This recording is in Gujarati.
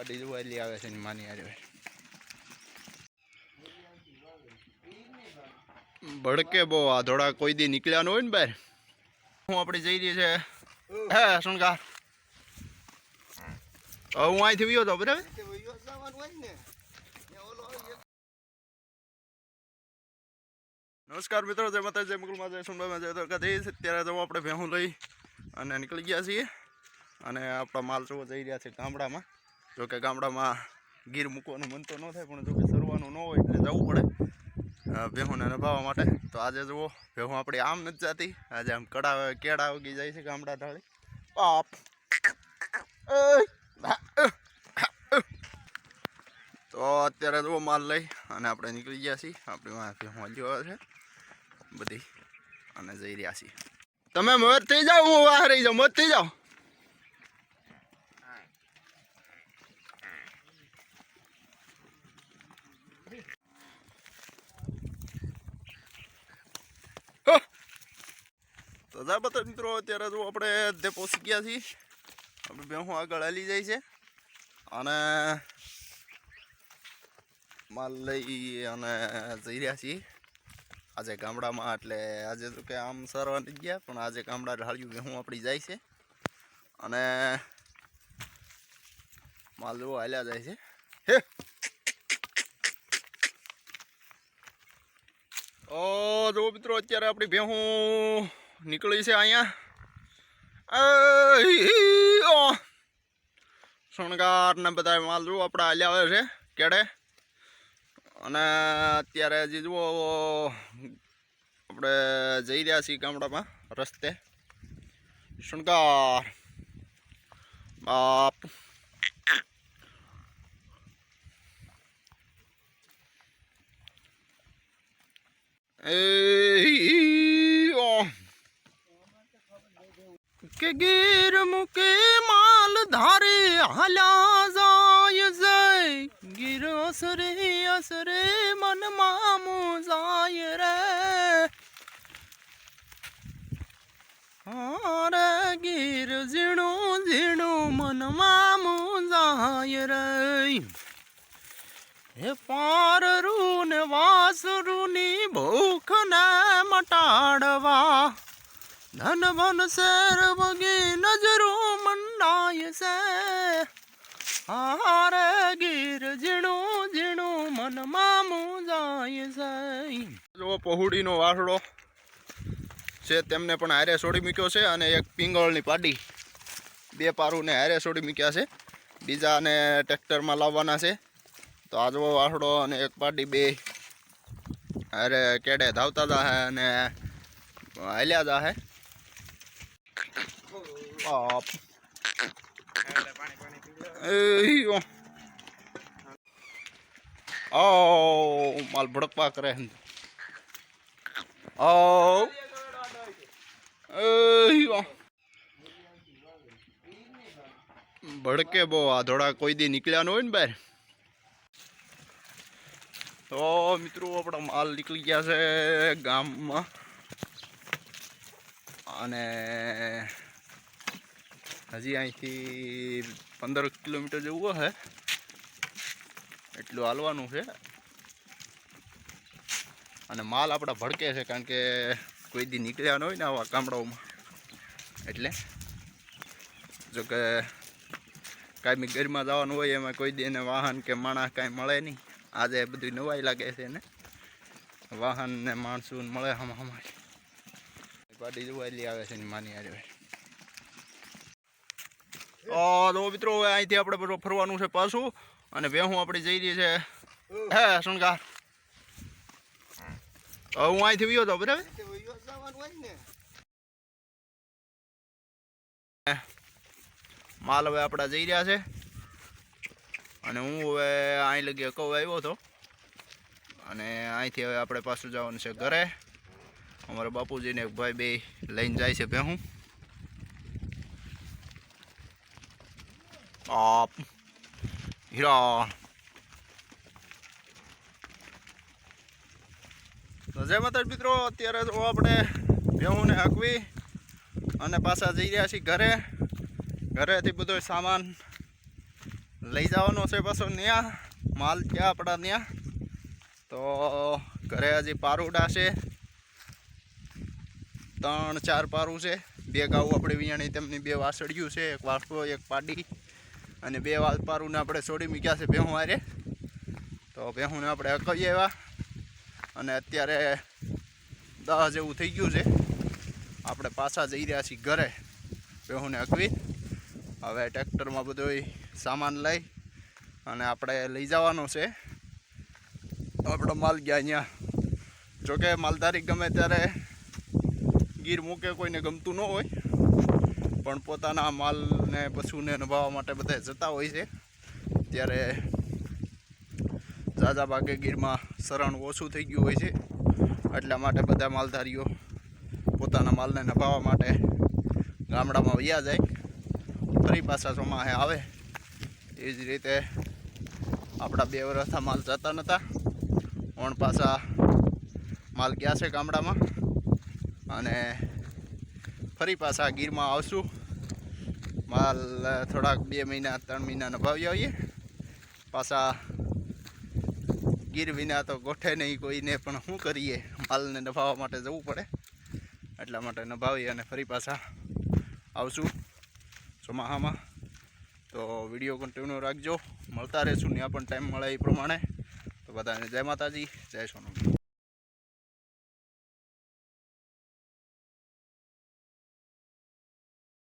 પાડી જોવાયેલી આવે છે માની આવે ભડકે બહુ આ ધોળા કોઈ દી નીકળ્યા હોય ને બહાર. હું આપણે જઈ રહી છે. હે, શણગાર. હું અહીંથી વિયો તો બરાબર? નમસ્કાર મિત્રો, જય માતા જય મુકુલમાં જય સુનભાઈમાં જય દ્વારકાધીશ. અત્યારે તો આપણે ભેહું લઈ અને નીકળી ગયા છીએ. અને આપણા માલ જોવા જઈ રહ્યા છે ગામડામાં. જો કે ગામડામાં ગીર મૂકવાનું મન તો ન થાય, પણ જોકે સરવાનું ન હોય એટલે જવું પડે ભેહુંને નભાવવા માટે. તો આજે જુઓ, ભેહું આપણી આમ નથી જાતી. આજે આમ કડા, કેળા ઉગી જાય છે ગામડા ઢાળી પાપ તો અત્યારે જુઓ માલ લઈ અને આપણે નીકળી ગયા છીએ. આપણી વાંહે ભેહું હલ્યો આવે છે. બધી. અને જઈ રહ્યા છીએ. તમે મત થઈ જાઓ, હું વાહ રહી જાઉં મત થઈ જાઓ હો! તો બધા મિત્રો, અત્યારે જો આપણે તે પહોંચી ગયા છીએ. આપણે ભેહું આગળ હાલી જાય છે. અને માલ લઈ અને જઈ રહ્યા છીએ. આજે ગામડામાં, એટલે આજે તો કે આમ સારવાર નથી ગયા, પણ આજે ગામડા ઢાળ્યું ગેહું આપણી જાય છે. અને માલ જેવો હાલ્યા જાય છે. હે! ઓ જો મિત્રો, અત્યારે આપણી ભેહું નીકળી છે અહીંયા અ, ઓ. શણગાર ને બધા માલ જુઓ આપણે હાલ્યા આવે છે કેડે અને અત્યારે હજી જુઓ આપણે જઈ રહ્યા છીએ ગામડામાં રસ્તે શણગાર બાપ એ ઓ કે ગીર મુકે માલ ધારે હાલ્યા જાય જય ગીર અસરે અસરે મન મામુ જાય રે હારે ગીર ઝીણું ઝીણું મન મામુ જાય રે હે પારરું ને વાસરુની ભૂખ ને મટાડવા ધન મન શેર વગી નજરો મંડાય છે હારે ગીર ઝીણું ઝીણું મન મામું જાય છે જો વાસડો છે તેમને પણ હારે છોડી મૂક્યો છે અને એક પિંગળની પાડી બે પારુને હારે છોડી મૂક્યા છે. બીજાને ટ્રેક્ટરમાં લાવવાના છે. તો આજવો વાસડો અને એક પાડી બે હારે કેડે ધાવતા જાહે અને હાલ્યા જાહે બાપ. ઓ. ઓ માલ ભડકવા કરે ઓ. ભડકે બહુ આ ધોળા કોઈ દી નીકળ્યા ન હોય ને બહાર. તો મિત્રો આપણા માલ નીકળી ગયા છે ગામમાં. અને હજી અહીંથી પંદર કિલોમીટર જેવું હે. એટલું હાલવાનું છે. અને માલ આપણા ભડકે છે કારણ કે કોઈ દી નીકળ્યા ન હોય ને આવા ગામડાઓમાં. એટલે જો કે કાંઈ ગરમા જવાનું હોય એમાં કોઈ દી એને વાહન કે માણસ કાંઈ મળે નહીં. આજે બધું નવાઈ લાગે છે એને. વાહન ને માણસું મળે હમ હમારી ગાડી જોવાયેલી આવે છે માની ઓ તો મિત્રો અહીંથી આપણે ફરવાનું છે પાછું. અને વેહું આપણે જઈ રહી છે. હે શણગાર. હું અહીંથી વિયો તો બરાબર? માલ હવે આપણા જઈ રહ્યા છે. અને હું હવે અહીં લગી કહું આવ્યો હતો. અને અહીંથી હવે આપણે પાછું જવાનું છે ઘરે. અમારા બાપુજીને એક ભાઈ બે લઈને જાય છે ભેહું. આપ હીરા તો જય માતા મિત્રો, અત્યારે તો આપણે બેહુંને હકવી અને પાછા જઈ રહ્યા છીએ ઘરે. ઘરેથી બધો સામાન લઈ જવાનો છે પાછો ત્યાં માલ છે આપણા ત્યાં તો ઘરે હજી પારુડા છે. ત્રણ ચાર પારું છે. બે ગાઉ આપણે વિયાણી તેમની બે વાસળિયું છે, એક વાસળો એક પાડી. અને બે વાલ પારુંને આપણે છોડી મૂક્યા છે ભેહું હારે. તો ભેહુંને આપણે અકવી આવ્યા. અને અત્યારે દસ જેવું થઈ ગયું છે. આપણે પાછા જઈ રહ્યા છીએ ઘરે. ભેહુંને અકવી હવે ટ્રેક્ટરમાં બધો સામાન લઈ અને આપણે લઈ જવાનો છે. આપણો માલ ગયા અહીંયા. જોકે માલધારી ગમે ત્યારે ગીર મૂકે, કોઈને ગમતું ન હોય. પણ પોતાના માલને, પશુને નભાવવા માટે બધા જતા હોય છે. ત્યારે ઝાઝા ભાગે ગીરમાં શરણ ઓછું થઈ ગયું હોય છે. એટલા માટે બધા માલધારીઓ પોતાના માલને નભાવવા માટે ગામડામાં વૈયા જાય. ફરી પાછા ચોમાહે આવે. એ જ રીતે આપણા બે વર્ષના માલ જતા નહોતા પણ પાછા માલ ગયા છે ગામડામાં. અને ફરી પાછા ગીરમાં આવશું. માલ થોડાક બે મહિના, ત્રણ મહિના નભાવી આવીએ પાછા ગીર વિના તો ગોઠે નહીં કોઈને, પણ શું કરીએ? માલને નભાવવા માટે જવું પડે. એટલા માટે નભાવી અને ફરી પાછા આવશું ચોમાહામાં. તો વીડિયો કન્ટિન્યુ રાખજો. મળતા રહેશું, ત્યાં પણ ટાઈમ મળે એ પ્રમાણે. તો બધાને જય માતાજી, જય સોનમ.